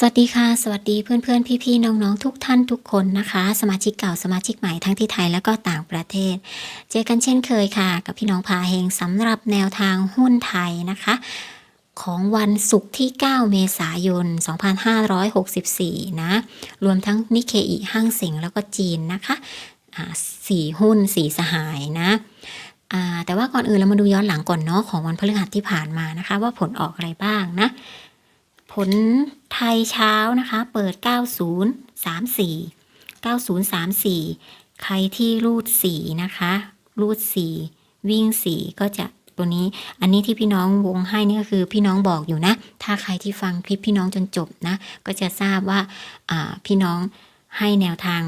สวัสดีค่ะ สวัสดีเพื่อนๆ พี่ๆ น้องๆ ทุกท่านทุกคนนะคะ สมาชิกเก่าสมาชิกใหม่ทั้งที่ไทยแล้วก็ต่างประเทศ เจอกันเช่นเคยค่ะ กับพี่น้องพาเฮงสำหรับแนวทางหุ้นไทยนะคะ ของวันศุกร์ที่ 9 เมษายน 2564 นะ รวมทั้งนิเคอีห้างเส็งแล้วก็จีนนะคะสี่หุ้นสี่สหายนะแต่ว่าก่อนอื่นเรามาดูย้อนหลังก่อนเนาะของวันพฤหัสที่ผ่านมานะคะ ว่าผลออกอะไรบ้างนะ ผลไทยเช้านะคะ เปิด 9034 9034 ใครที่รูดสีนะคะ รูดสีวิ่งสีก็จะตัวนี้ อันนี้ที่พี่น้องวงให้นี่ก็คือพี่น้องบอกอยู่นะ ถ้าใครที่ฟังคลิปพี่น้องจนจบนะ ก็จะทราบว่าอ่าพี่น้องให้แนวทาง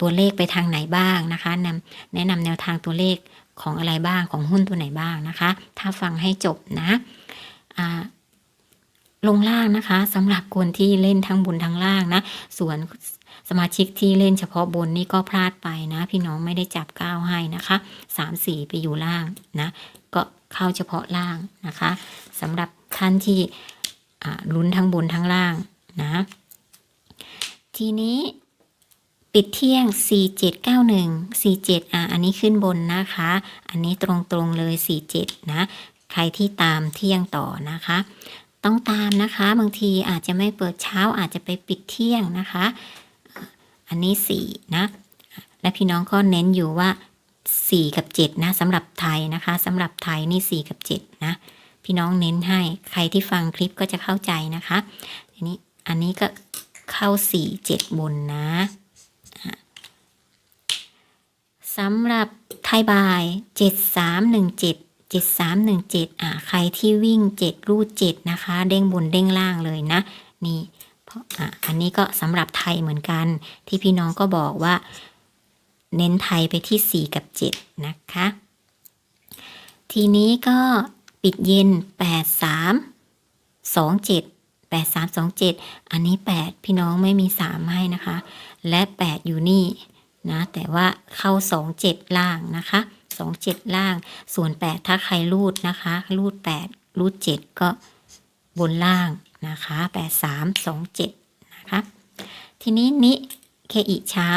ตัวเลขไปทางไหนบ้างนะคะนำแนะนำแนวทางตัวเลขของอะไรบ้างของหุ้นตัวไหนบ้างนะคะ ถ้าฟังให้จบนะอ่า ลงล่างนะคะสำหรับคนที่เล่นทั้งบนทั้งล่างนะ ส่วนสมาชิกที่เล่นเฉพาะบนนี่ก็พลาดไปนะ พี่น้องไม่ได้จับก้าวให้นะคะสามสี่ไปอยู่ล่างนะ ก็เข้าเฉพาะล่างนะคะสำหรับท่านที่ลุ้นทั้งบนทั้งล่างนะ ทีนี้ปิดเที่ยง 4791 47อะอันนี้ขึ้นบนนะคะ อันนี้ตรงๆเลย 47 นะ ใครที่ตามเที่ยงต่อนะคะ ต้องตามนะคะ บางทีอาจจะไม่เปิดเช้าอาจจะไปปิดเที่ยงนะคะ อันนี้สี่นะและพี่น้องก็เน้นอยู่ว่าสี่กับเจ็ดนะสำหรับไทยนะคะสำหรับไทยนี่สี่กับเจ็ดนะ พี่น้องเน้นให้ใครที่ฟังคลิปก็จะเข้าใจนะคะอันนี้อันนี้ก็เข้าสี่เจ็ดบนนะสำหรับไทยบายเจ็ดสามหนึ่งเจ็ดสามหนึ่งเจ็ดอ่าใครที่วิ่งเจ็ดรูดเจ็ดนะคะ เด้งบนเด้งล่างเลยนะ นี่เพราะอะอันนี้ก็สำหรับไทยเหมือนกัน ที่พี่น้องก็บอกว่า เน้นไทยไปที่สี่กับเจ็ดนะคะ ทีนี้ก็ปิดเย็นแปดสามสองเจ็ดแปดสามสองเจ็ดอันนี้แปดพี่น้องไม่มีสามให้นะคะ และแปดอยู่นี่นะ แต่ว่าเข้าสองเจ็ดล่างนะคะ สองเจ็ดล่าง ส่วนแปดถ้าใครรูดนะคะ รูดแปดรูดเจ็ดก็บนล่างนะคะแปดสามสองเจ็ดนะคะ ทีนี้นิเคอีเช้า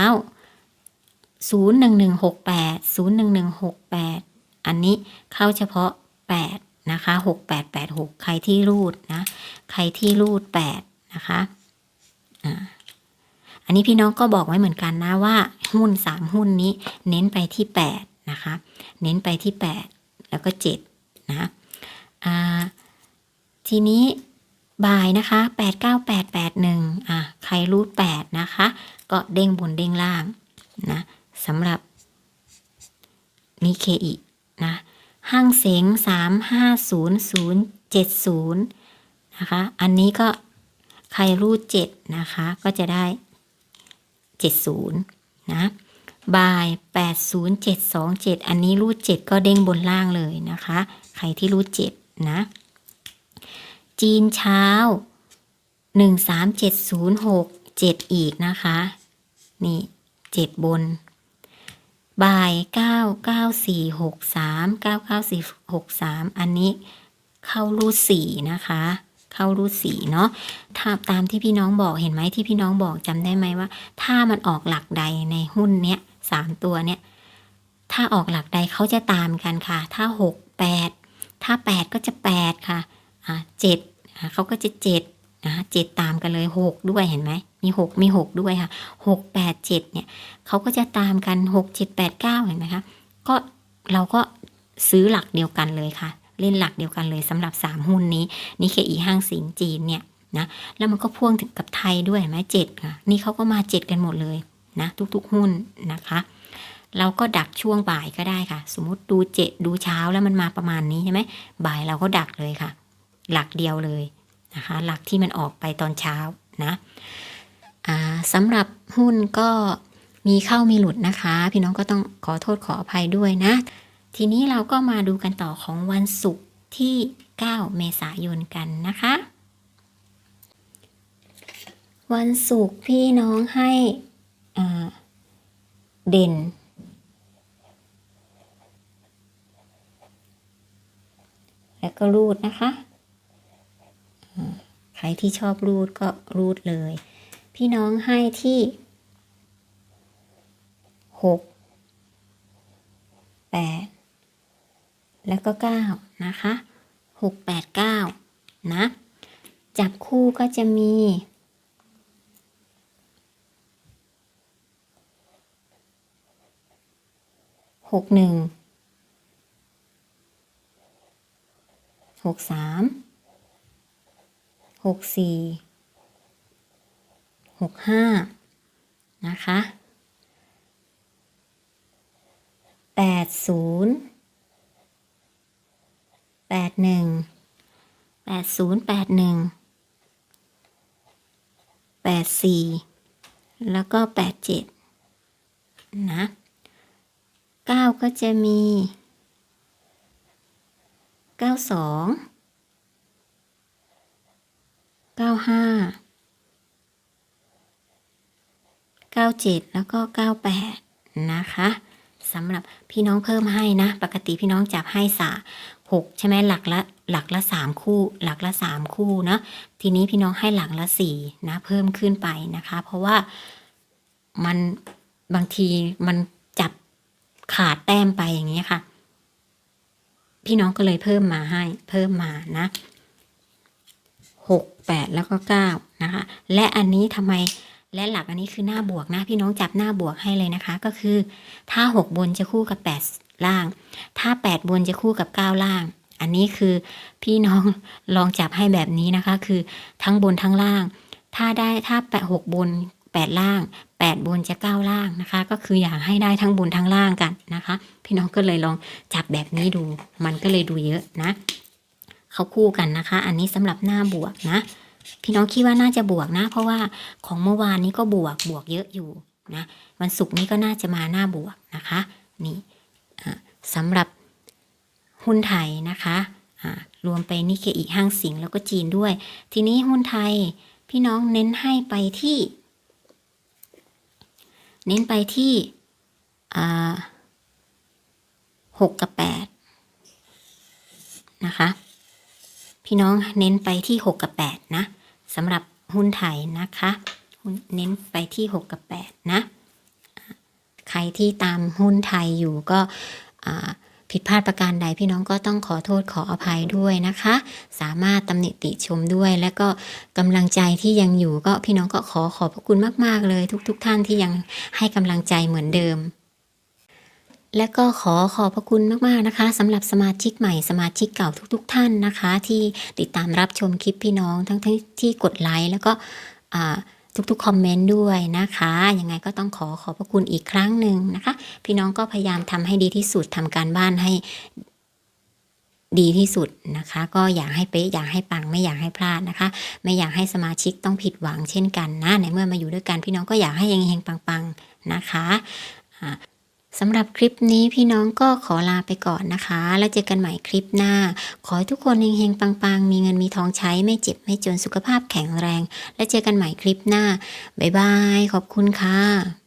ศูนย์หนึ่งหนึ่งหกแปดศูนย์หนึ่งหนึ่งหกแปดอันนี้เข้าเฉพาะแปดนะคะหกแปดแปดหกใครที่รูดนะ ใครที่รูดแปดนะคะอ่าอันนี้พี่น้องก็บอกไว้เหมือนกันนะว่าหุ้นสามหุ้นนี้เน้นไปที่แปด นะคะ เน้นไปที่ 8 แล้วก็ 7 นะอ่าทีนี้บ่ายนะคะ 89881อะใครรูด8นะคะ ก็เด้งบนเด้งล่างนะสำหรับนิเคอีนะห้างเสง350070 นะคะ อันนี้ก็ใครรูด7นะคะ ก็จะได้ 70 นะ บาย 80727 อันนี้รูด7ก็เด้งบนล่างเลยนะคะ ใครที่รูด7นะ จีนเช้า 13706 7อีกนะคะ นี่ 7 บน บ่าย 99463 99463 อันนี้เข้ารูด4นะคะเข้ารูดสีเนาะถ้าตามที่พี่น้องบอกเห็นไหมที่พี่น้องบอกจำได้ไหมว่า ถ้ามันออกหลักใดในหุ้นเนี้ย สามตัวเนี้ยถ้าออกหลักใดเขาจะตามกันค่ะ ถ้าหกแปดถ้าแปดก็จะแปดค่ะอ่าเจ็ดเขาก็จะเจ็ดนะเจ็ดตามกันเลยหกด้วยเห็นไหมมีหกมีหกด้วยค่ะหกแปดเจ็ดเนี่ยเขาก็จะตามกันหกเจ็ดแปดเก้าเห็นไหมคะก็เราก็ซื้อหลักเดียวกันเลยค่ะ เล่นหลักเดียวกันเลยสำหรับสามหุ้นนี้นี่เคอีห้างสิงจีนเนี่ยนะแล้วมันก็พ่วงถึงกับไทยด้วยเห็นไหมเจ็ดค่ะนี่เขาก็มาเจ็ดกันหมดเลย นะทุกๆหุ้นนะคะเราก็ดักช่วงบ่ายก็ได้ค่ะ สมมติดูเจ็ดดูเช้าแล้วมันมาประมาณนี้ใช่ไหมบ่ายเราก็ดักเลยค่ะ หลักเดียวเลยนะคะ หลักที่มันออกไปตอนเช้านะาสำหรับหุ้นก็มีเข้ามีหลุดนะคะ พี่น้องก็ต้องขอโทษขออภัยด้วยนะ ทีนี้เราก็มาดูกันต่อของวันศุกร์ที่ 9 เมษายนกันนะคะ วันศุกร์พี่น้องให้ เด่น แล้วก็รูดนะคะ ใครรที่ชอบรูดก็รูดเลย พี่น้องให้ที่หกแปดแล้วก็เก้านะคะหกแปดเก้านะ จับคู่ก็จะมี หกหนึ่งหกสามหกสี่หกห้านะคะแปดศูนย์แปดหนึ่งแปดศูนย์แปดหนึ่งแปดสี่แล้วก็แปดเจ็ดนะ เก้าก็จะมีเก้าสองเก้าห้าเก้าเจ็ดแล้วก็เก้าแปดนะคะสำหรับพี่น้องเพิ่มให้นะ ปกติพี่น้องจับให้สาหกใช่ไหมหลักละหลักละสามคู่ หลักละสามคู่นะทีนี้พี่น้องให้หลักละสี่นะ เพิ่มขึ้นไปนะคะ เพราะว่ามันบางทีมัน ขาดแต้มไปอย่างนี้ยค่ะ พี่น้องก็เลยเพิ่มมาให้ เพิ่มมานะหกแปดแล้วก็เก้านะคะ และอันนี้ทำไมและหลักอันนี้คือหน้าบวกนะ พี่น้องจับหน้าบวกให้เลยนะคะ ก็คือ ถ้าหกบนจะคู่กับแปดล่าง ถ้าแปดบนจะคู่กับเก้าล่าง อันนี้คือพี่น้องลองจับให้แบบนี้นะคะ คือทั้งบนทั้งล่าง ถ้าได้ถ้าแปดหกบนแปดล่าง แปดบนจะเก้าล่างนะคะ ก็คืออยากให้ได้ทั้งบนทั้งล่างกันนะคะ พี่น้องก็เลยลองจับแบบนี้ดู มันก็เลยดูเยอะนะ เขาคู่กันนะคะ อันนี้สำหรับหน้าบวกนะ พี่น้องคิดว่าน่าจะบวกนะ เพราะว่าของเมื่อวานนี้ก็บวกบวกเยอะอยู่นะวันศุกร์นี้ก็น่าจะมาหน้าบวกนะคะนี่สำหรับหุ้นไทยนะคะรวมไปนิเคอีห้างสิงแล้วก็จีนด้วย ทีนี้หุ้นไทยพี่น้องเน้นให้ไปที่ เน้นไปที่หกกับแปดนะคะ พี่น้องเน้นไปที่6กับ8นะสำหรับหุ้นไทยนะคะเน้นไปที่6กับ8นะ ใครที่ตามหุ้นไทยอยู่ก็อ่า ผิดพลาดประการใดพี่น้องก็ต้องขอโทษขออภัยด้วยนะคะ สามารถตำหนิติชมด้วย และก็กำลังใจที่ยังอยู่ก็พี่น้องก็ขอขอบพระคุณมาก ๆ เลย ทุก ๆทท่านที่ยังให้กำลังใจเหมือนเดิมและก็ขอขอบพระคุณมาก ๆ นะคะสำหรับสมาชิกใหม่สมาชิกเก่าทุก ๆท่านนะคะ ที่ติดตามรับชมคลิปพี่น้องทั้งที่ที่กดไลค์แล้วก็อ่า ทุกๆคอมเมนต์ด้วยนะคะ ยังไงก็ต้องขอขอบพระคุณอีกครั้งหนึ่งนะคะ พี่น้องก็พยายามทำให้ดีที่สุดทำการบ้านให้ดีที่สุดนะคะ ก็อยากให้เป๊ะอยากให้ปังไม่อยากให้พลาดนะคะ ไม่อยากให้สมาชิกต้องผิดหวังเช่นกันนะในเมื่อมาอยู่ด้วยกันพี่น้องก็อยากให้เฮงๆปังๆนะคะ สำหรับคลิปนี้พี่น้องก็ขอลาไปก่อนนะคะ แล้วเจอกันใหม่คลิปหน้า ขอให้ทุกคนเฮงๆปังๆ มีเงินมีทองใช้ไม่เจ็บไม่จนสุขภาพแข็งแรง แล้วเจอกันใหม่คลิปหน้า บ๊ายบาย ขอบคุณค่ะ